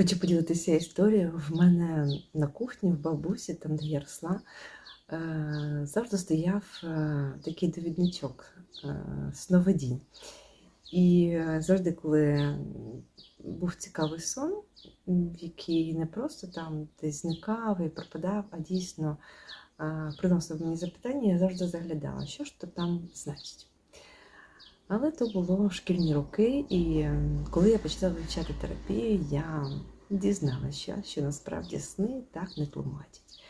Хочу поділитися історією. В мене на кухні, в бабусі, там, де я росла, е, завжди стояв е, такий довідничок е, сновидінь. І завжди, коли був цікавий сон, який не просто там десь зникав і пропадав, а дійсно приносив мені запитання, я завжди заглядала, що ж то там значить. Але то було шкільні роки, і ем, коли я почала вивчати терапію, я дізналася, що насправді сни так не тлумачать.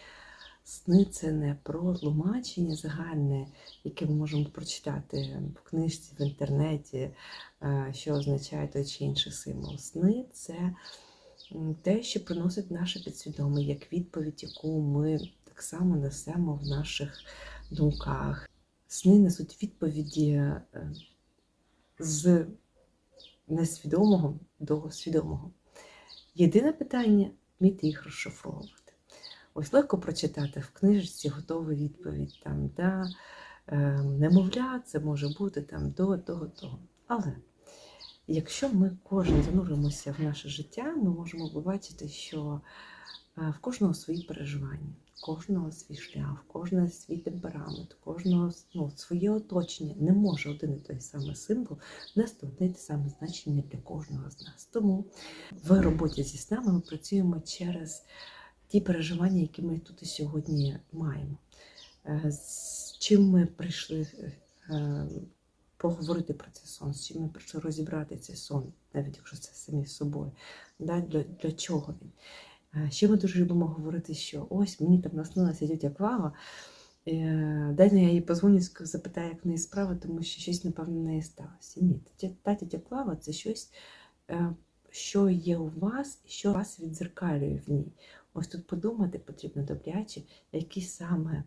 Сни це не про тлумачення загальне, яке ми можемо прочитати в книжці, в інтернеті, е, що означає той чи інший символ. Сни це те, що приносить наше підсвідоме, як відповідь, яку ми так само несемо в наших думках. Сни несуть відповіді е, з несвідомого до свідомого. Єдине питання вміти їх розшифровувати. Ось легко прочитати в книжці готову відповідь там, да, е, немовля, це може бути там до того, того. Але якщо ми кожен зануримося в наше життя, ми можемо побачити, що в кожного свої переживання, в кожного свій шлях, в кожного свій темперамент, в кожного ну, своє оточення. Не може один і той самий символ нести одне те саме значення для кожного з нас. Тому в роботі зі снами ми працюємо через ті переживання, які ми тут і сьогодні маємо. Е, З чим ми прийшли е, поговорити про цей сон, з чим ми прийшли розібрати цей сон, навіть якщо це самі з собою. Для, для чого він? Е, Ще ми дуже любимо говорити, що ось мені там наснилася тітя Клава. Е, Дай я їй позвоню, запитаю, як в неї справа, тому що щось, напевно, в неї сталося. Ні, та тітя Клава це щось, е, що є у вас, що вас відзеркалює в ній. Ось тут подумати потрібно добряче, які саме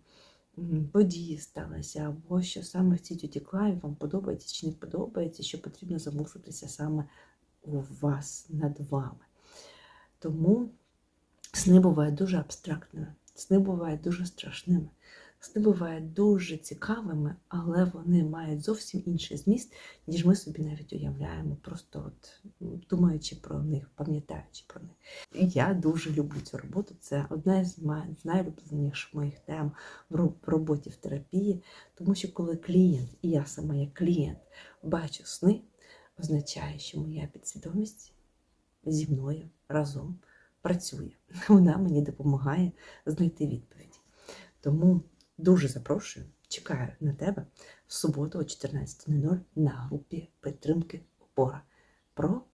події сталися, або що саме в цій тіті Клаві вам подобається чи не подобається, що потрібно замислитися саме у вас над вами. Тому сни бувають дуже абстрактними, сни бувають дуже страшними, сни бувають дуже цікавими, але вони мають зовсім інший зміст, ніж ми собі навіть уявляємо, просто от думаючи про них, пам'ятаючи про них. І я дуже люблю цю роботу. Це одна з найулюбленіших моїх тем в роботі в терапії, тому що коли клієнт, і я сама як клієнт, бачу сни, означає, що моя підсвідомість зі мною разом працює. Вона мені допомагає знайти відповіді. Тому дуже запрошую, чекаю на тебе в суботу о 14.00 на групі підтримки опора про